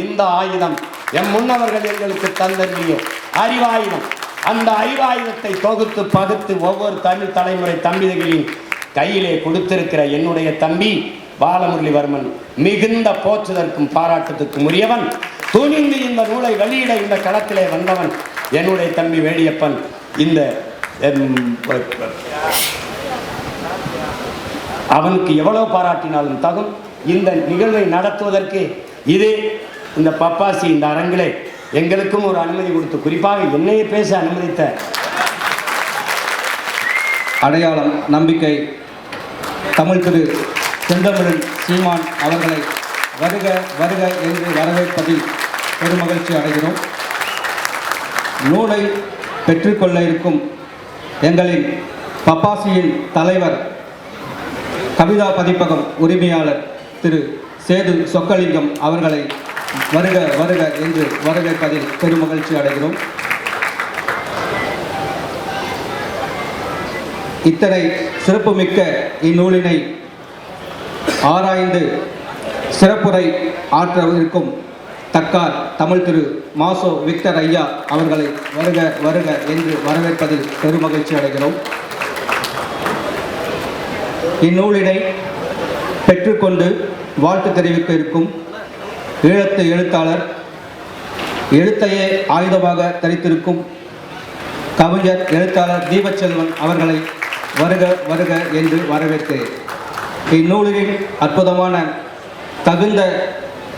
இந்த ஆயுதம் எம் முன்னவர்கள் எங்களுக்கு தந்தருளிய. அறிவாயுதம். அந்த அறிவாயுதத்தை தொகுத்து பகுத்து ஒவ்வொரு தமிழ் தலைமுறை தம்பிகளின் கையிலே கொடுத்திருக்கிற என்னுடைய தம்பி பாலமுரளிவர்மன் மிகுந்த போற்றுதற்கும் பாராட்டத்துக்கும் உரியவன். துணிந்து இந்த நூலை வெளியிட இந்த களத்திலே வந்தவன் என்னுடைய தம்பி வேடியப்பன் இந்த எம், அவனுக்கு எவ்வளவு பாராட்டினாலும் தகும். இந்த நிகழ்வை நடத்துவதற்கு இதே இந்த பப்பாசி இந்த அரங்கிலே எங்களுக்கும் ஒரு அனுமதி கொடுத்து குறிப்பாக என்னையே பேச அனுமதித்த அடையாளம் நம்பிக்கை தமிழ் திரு செந்தமிழன் சீமான் அவர்களை வருக வருக என்று வரவேற்பதில் பெருமகிழ்ச்சி அடைகிறோம். நூலை பெற்றுக்கொள்ள இருக்கும் எங்களின் பப்பாசியின் தலைவர் கவிதா பதிப்பகம் உரிமையாளர் திரு சேது சொக்கலிங்கம் அவர்களை வருக வருக என்று வரவேற்பதில் பெருமகிழ்ச்சி அடைகிறோம். இத்தனை சிறப்புமிக்க இந்நூலினை ஆராய்ந்து சிறப்புரை ஆற்ற இருக்கும் தக்கார் தமிழ் திரு மாசோ விக்டர் ஐயா அவர்களை வருக வருக என்று வரவேற்பதில் பெருமகிழ்ச்சி அடைகிறோம். இந்நூலினை பெற்றுக்கொண்டு வாழ்த்து தெரிவிக்க இருக்கும் ஈழத்து எழுத்தாளர் எழுத்தையே ஆயுதமாக தரித்திருக்கும் கவிஞர் எழுத்தாளர் தீபச்செல்வன் அவர்களை வருக வருக என்று வரவேற்கிறேன். இந்நூலில் அற்புதமான தகுந்த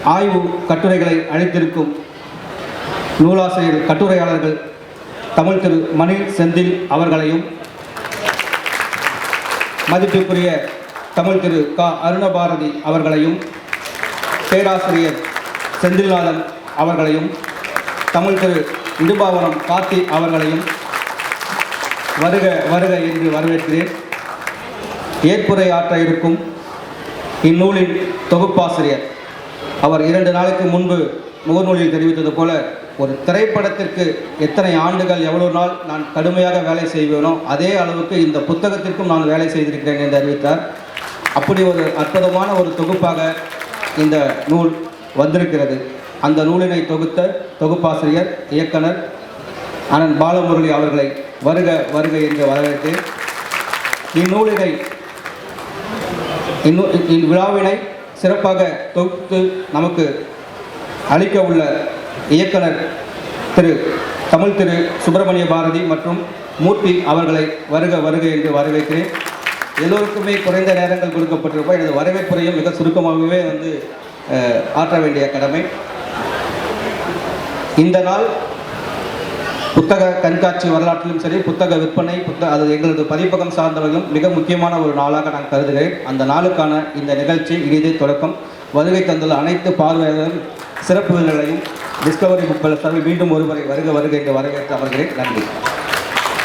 ஆய்வு கட்டுரைகளை அளித்திருக்கும் நூலாசிரியர் கட்டுரையாளர்கள் தமிழ் திரு. மணி செந்தில் அவர்களையும் மதிப்பிற்குரிய தமிழ் திரு. க. அருணபாரதி அவர்களையும் பேராசிரியர் செந்தில்நாதன் அவர்களையும் தமிழ் திரு இடுபாவனம் கார்த்தி அவர்களையும் வருக வருக என்று வரவேற்கிறேன். ஏற்புரை ஆற்ற இருக்கும் இந்நூலின் தொகுப்பாசிரியர். அவர் இரண்டு நாளுக்கு முன்பு முகநூலில் தெரிவித்தது போல ஒரு திரைப்படத்திற்கு எத்தனை ஆண்டுகள் எவ்வளவு நாள் நான் கடுமையாக வேலை செய்வேனோ அதே அளவுக்கு இந்த புத்தகத்திற்கும் நான் வேலை செய்திருக்கிறேன் என்று அறிவித்தார். அப்படி ஒரு அற்புதமான ஒரு தொகுப்பாக இந்த நூல் வந்திருக்கிறது. அந்த நூலினை தொகுத்த தொகுப்பாசிரியர் இயக்குனர் அனன் பாலமுரளி அவர்களை வருக வருக என்று வரவேற்று இந்நூலினை இந்நூ இவ்விழாவினை சிறப்பாக தொகுத்து நமக்கு அளிக்க உள்ள இயக்குனர் திரு தமிழ் திரு சுப்பிரமணிய பாரதி மற்றும் மூர்த்தி அவர்களை வருக வருக என்று வரவேற்கிறேன். எல்லோருக்குமே குறைந்த நேரங்கள் கொடுக்கப்பட்டிருப்போம் எனது வரவேற்புரையும் மிக சுருக்கமாகவே வந்து ஆற்ற வேண்டிய கடமை. இந்த நாள் புத்தக கண்காட்சி வரலாற்றிலும் சரி புத்தக விற்பனை புத்தக அது எங்களது பதிப்பகம் சார்ந்தவர்களும் மிக முக்கியமான ஒரு நாளாக நான் கருதுகிறேன். அந்த நாளுக்கான இந்த நிகழ்ச்சி இனிதே தொடக்கம். வருகை தந்துள்ள அனைத்து பார்வையாளர்களும் சிறப்பு விருதுகளையும் டிஸ்கவரி புக்கள் மீண்டும் ஒருவரை வருக வருக என்று வரவேற்று அமர்கிறேன். நன்றி.